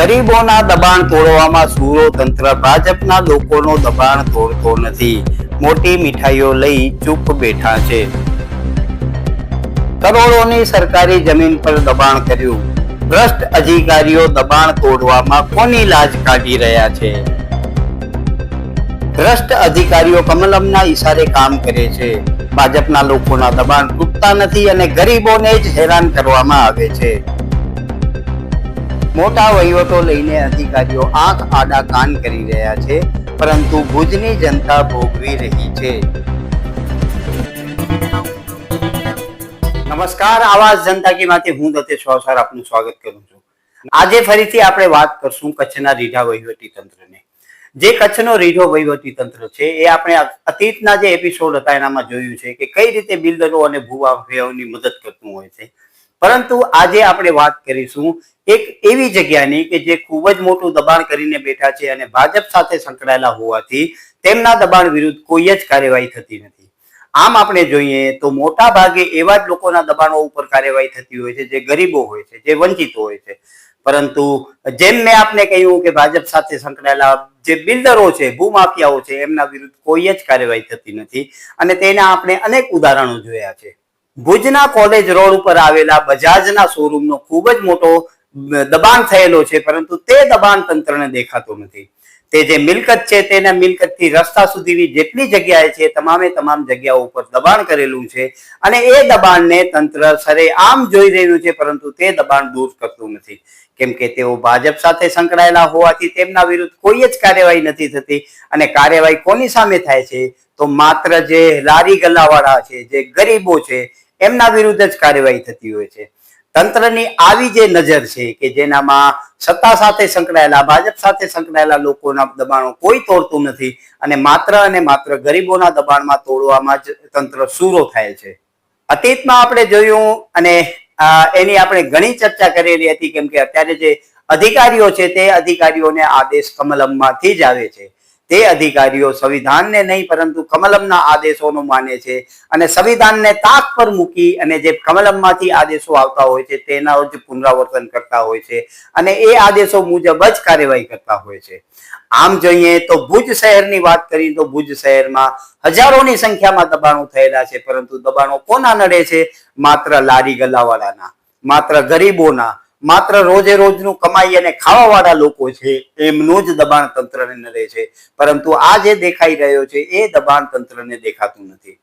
ગરીબોના દબાણ તોડવામાં સુરો તંત્ર ભાજપના લોકોનો દબાણ તોડતો નથી. મોટી મીઠાઈઓ લઈ ચૂપ બેઠા છે. કરોડોની સરકારી જમીન પર દબાણ કર્યું. ભ્રષ્ટ અધિકારીઓ દબાણ તોડવામાં કોની લાજ કાઢી રહ્યા છે? ભ્રષ્ટ અધિકારીઓ કમલમના ઈશારે કામ કરે છે. ભાજપના લોકોના દબાણ તૂટતા નથી અને ગરીબોને જ હેરાન કરવામાં આવે છે. મોટા વહીવટો લઈને અધિકારીઓ આંખ આડા કાન કરી રહ્યા છે, પરંતુ ભુજની જનતા ભોગવી રહી છે. નમસ્કાર, આવાજ જનતા કી માંથી હું દતેશ વાવસર આપનું સ્વાગત કરું છું. આજે ફરીથી આપણે વાત કરશું કચ્છના રીઢા વહીવટી તંત્રને. જે કચ્છનો રીઢો વહીવટી તંત્ર છે, એ આપણે અતીતના જે એપિસોડ હતા એનામાં જોયું છે કે કઈ રીતે બિલ્ડરો અને ભૂમાફિયાઓની મદદ કરતું હોય છે. પરંતુ આજે આપણે વાત કરીશું એક એવી જગ્યાની કે જે ખૂબ જ મોટું દબાણ કરીને બેઠા છે અને ભાજપ સાથે સંકળાયેલા હોવાથી તેમના દબાણ વિરુદ્ધ કોઈ જ કાર્યવાહી થતી નથી. આમ આપણે જોઈએ તો મોટા ભાગે એવા જ લોકોના દબાણો ઉપર કાર્યવાહી થતી હોય છે જે ગરીબો હોય છે, જે વંચિતો હોય છે. પરંતુ જેમ મેં આપને કહ્યું કે ભાજપ સાથે સંકળાયેલા જે બિલ્ડરો છે, ભૂમાફિયાઓ છે, એમના વિરુદ્ધ કોઈ જ કાર્યવાહી થતી નથી અને તેના આપણે અનેક ઉદાહરણો જોયા છે. ભુજના કોલેજ રોડ ઉપર આવેલા બજાજના શોરૂમનો ખૂબ જ મોટો દબાણ થયેલો છે, પરંતુ તે દબાણ તંત્રને દેખાતો નથી. તે જે મિલકત છે, તેના મિલકતથી રસ્તા સુધીની જેટલી જગ્યાએ છે, તમામે તમામ જગ્યાઓ ઉપર દબાણ કરેલું છે અને એ દબાણને તંત્ર સરે આમ જોઈ રહ્યું છે, પરંતુ તે દબાણ દૂર કરતું નથી. કેમ કે તેઓ ભાજપ સાથે સંકળાયેલા હોવાથી તેમના વિરુદ્ધ કોઈ જ કાર્યવાહી નથી થતી અને કાર્યવાહી કોની સામે થાય છે તો માત્ર જે લારી ગલ્લાવાળા છે, જે ગરીબો છે, એમના વિરુદ્ધ જ કાર્યવાહી થતી હોય છે. તંત્રની આવી જે નજર છે કે જેનામાં સત્તા સાથે સંકળાયેલા, ભાજપ સાથે સંકળાયેલા લોકોના દબાણો કોઈ તોડતું નથી અને માત્ર અને માત્ર ગરીબોના દબાણમાં તોડવામાં જ તંત્ર સૂરો થાય છે. અતીતમાં આપણે જોયું અને એની આપણે ઘણી ચર્ચા કરેલી હતી, કેમ કે અત્યારે જે અધિકારીઓ છે તે અધિકારીઓને આદેશ કમલમમાંથી જ આવે છે. તે અધિકારીઓ સંવિધાનને નહીં, પરંતુ કમલમના આદેશોનું માને છે અને સંવિધાનને તાક પર મૂકી અને જે કમલમમાંથી આદેશો આવતા હોય છે તેના જ પુનરાવર્તન કરતા હોય છે અને એ આદેશો મુજબ જ કાર્યવાહી કરતા હોય છે. આમ જોઈએ તો ભુજ શહેરની વાત કરીએ તો ભુજ શહેરમાં હજારોની સંખ્યામાં દબાણો થયેલા છે, પરંતુ દબાણો કોના નડે છે? માત્ર લારી ગલ્લાવાળાના માત્ર ગરીબોના માત્ર રોજે રોજનું કમાઈ અને ખાવાવાળા લોકો છે, એમનું જ દબાણ તંત્રને નડે છે. પરંતુ આ જે દેખાઈ રહ્યો છે, એ દબાણ તંત્રને દેખાતું નથી.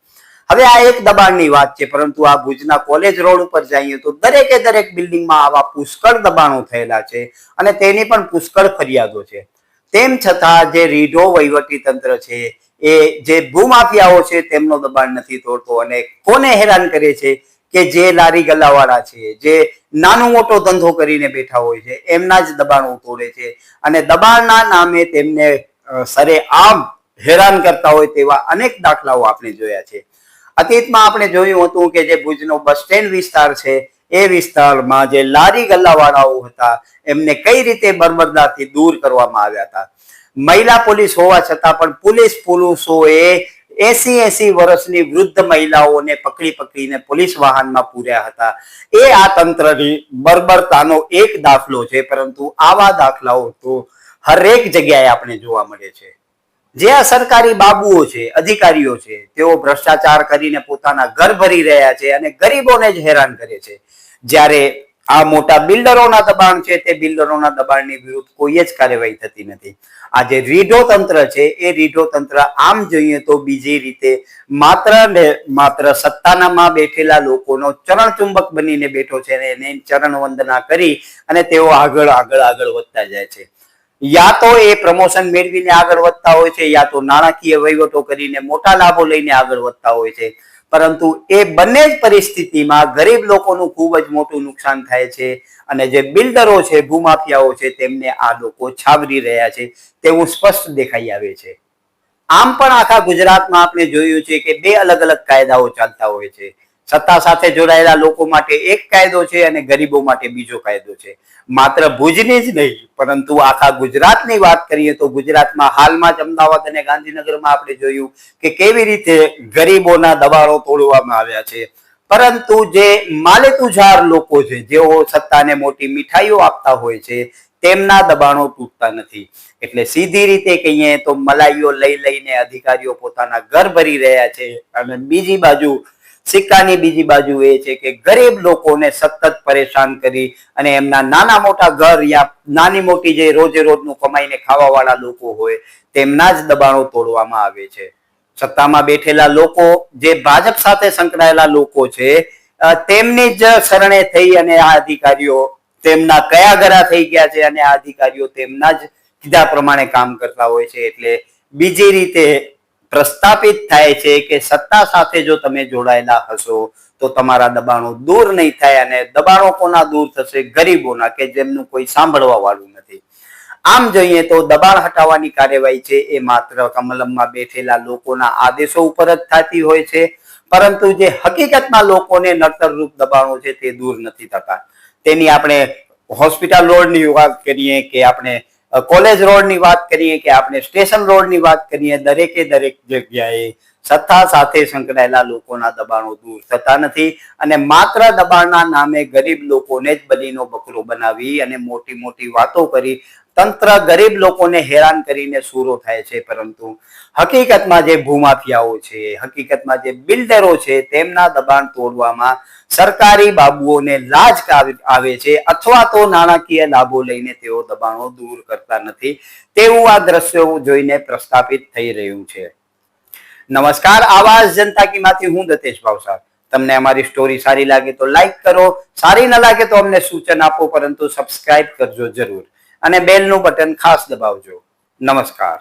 હવે આ એક દબાણની વાત છે, પરંતુ આ ભુજના કોલેજ રોડ ઉપર જઈએ તો દરેકે દરેક બિલ્ડિંગમાં આવા પુષ્કળ દબાણો થયેલા છે અને તેની પણ પુષ્કળ ફરિયાદો છે. તેમ છતાં જે રીઢો વહીવટી તંત્ર છે, એ જે ભૂમાફિયાઓ છે, તેમનો દબાણ નથી તોડતો અને કોને હેરાન કરે છે કે જે લારી ગલ્લાવાળા છે, જે નાનો મોટો ધંધો કરીને બેઠા હોય છે, એમના જ દબાણો તોડે છે અને દબાણના નામે તેમને સરે આમ હેરાન કરતા હોય તેવા અનેક દાખલાઓ આપણે જોયા છે. અતીતમાં આપણે જોયું હતું કે જે ભુજનો બસ સ્ટેન્ડ વિસ્તાર છે, એ વિસ્તારમાં જે લારી ગલ્લાવાળાઓ હતા, એમને કઈ રીતે બરબરદાથી દૂર કરવામાં આવ્યા હતા? મહિલા પોલીસ હોવા છતાં પણ પોલીસ પુરુષોએ એસી એસી વર્ષની વૃદ્ધ મહિલાઓને પકડી પકડીને પોલીસ વાહનમાં પૂર્યા હતા. એ આ તંત્રની બર્બરતાનો એક દાખલો છે, પરંતુ આવા દાખલાઓ તો હરેક જગ્યાએ આપણે જોવા મળે છે. જે આ સરકારી બાબુઓ છે, અધિકારીઓ છે, તેઓ ભ્રષ્ટાચાર કરીને પોતાના ઘર ભરી રહ્યા છે અને ગરીબોને જ હેરાન કરે છે. જ્યારે આ મોટા બિલ્ડરોના દબાણ છે, તે બિલ્ડરોના દબાણની વિરુદ્ધ કોઈ જ કાર્યવાહી થતી નથી. આ જે રીઢો તંત્ર છે, એ રીઢો તંત્ર આમ જોઈએ તો બીજી રીતે માત્ર ને માત્ર સત્તાનામાં બેઠેલા લોકોનો ચરણ ચુંબક બનીને બેઠો છે અને એને ચરણ વંદના કરી અને તેઓ આગળ આગળ આગળ વધતા જાય છે. યા તો એ પ્રમોશન મેળવીને આગળ વધતા હોય છે, યા તો નાણાકીય વહીવટો કરીને મોટા લાભો લઈને આગળ વધતા હોય છે. પરંતુ એ બંને જ પરિસ્થિતિમાં ગરીબ લોકોનું ખૂબ જ મોટું નુકસાન થાય છે અને જે બિલ્ડરો છે, ભૂમાફિયાઓ છે, તેમને આ લોકો છાવરી રહ્યા છે. તેવું સ્પષ્ટ દેખાઈ આવે છે. આમ પણ આખા ગુજરાતમાં આપણે જોયું છે કે બે અલગ અલગ કાયદાઓ ચાલતા હોય છે. સત્તા સાથે જોડાયેલા લોકો માટે એક કાયદો છે અને ગરીબો માટે બીજો કાયદો છે. માત્ર ભુજની જ નહીં, પરંતુ આખા ગુજરાતની વાત કરીએ તો ગુજરાતમાં હાલમાં જ અમદાવાદ અને ગાંધીનગરમાં આપણે જોયું કે કેવી રીતે ગરીબોના દબાણો તોડવામાં આવ્યા છે. પરંતુ જે માલેતુજાર લોકો છે, જેઓ સત્તાને મોટી મીઠાઈઓ આપતા હોય છે, તેમના દબાણો તૂટતા નથી. એટલે સીધી રીતે કહીએ તો મલાઈઓ લઈ લઈને અધિકારીઓ પોતાના ઘર ભરી રહ્યા છે અને બીજી બાજુ સિક્કાની બીજી બાજુ એ છે કે ગરીબ લોકોને સતત પરેશાન કરી અને એમના નાના મોટા ઘર યા નાની મોટી જે રોજે રોજનું કમાઈને ખાવા વાળા લોકો હોય, તેમના જ દબાણો તોડવામાં આવે છે. સત્તામાં બેઠેલા લોકો, જે ભાજપ સાથે સંકળાયેલા લોકો છે તેમની જ શરણે થઈ અને આ અધિકારીઓ તેમના કયા ગરા થઈ ગયા છે અને આ અધિકારીઓ તેમના જ કીધા પ્રમાણે કામ કરતા હોય છે. એટલે બીજી રીતે પ્રસ્થાપિત થાય છે કે સત્તા સાથે જો તમે જોડાયેલા હશો, તો તમારા દબાણો દૂર નહીં થાય અને દબાણો કોના દૂર થશે? ગરીબોના, કે જેમનું કોઈ સાંભળવા વાળું નથી. આમ જોઈએ તો દબાણ હટાવવાની કાર્યવાહી છે એ માત્ર કમલમમાં બેઠેલા લોકોના આદેશો ઉપર જ થતી હોય છે, પરંતુ જે હકીકતમાં લોકોને નડતરરૂપ દબાણો છે તે દૂર નથી થતા. તેની આપણે હોસ્પિટલ રોડની વાત કરીએ કે આપણે કોલેજ રોડની વાત કરીએ કે આપણે સ્ટેશન રોડની વાત કરીએ, દરેકે દરેક જગ્યાએ સત્તા સાથે સંકળાયેલા લોકોના દબાણો દૂર થતા નથી અને માત્ર દબાણના નામે ગરીબ લોકોને જ બલીનો બકરો બનાવી અને મોટી મોટી વાતો કરી તંત્ર ગરીબ લોકોને હેરાન કરીને સુરો થાય છે, પરંતુ હકીકતમાં જે ભૂમાફિયાઓ છે, હકીકતમાં જે બિલ્ડરો છે, તેમના દબાણ તોડવામાં સરકારી બાબુઓને લાજ આવે છે, અથવા તો નાણાકીય લાભો લઈને તેઓ દબાણો દૂર કરતા નથી. તેવું આ દ્રશ્યો જોઈને પ્રસ્થાપિત થઈ રહ્યું છે. નમસ્કાર આવાજ જનતા કી માંથી હું દતેશ ભાવસાર. તમને અમારી સ્ટોરી સારી લાગે તો લાઈક કરો, સારી ન લાગે તો અમને સૂચન આપો, પરંતુ સબસ્ક્રાઇબ કરજો જરૂર. અને બેલનું બટન ખાસ દબાવજો. નમસ્કાર.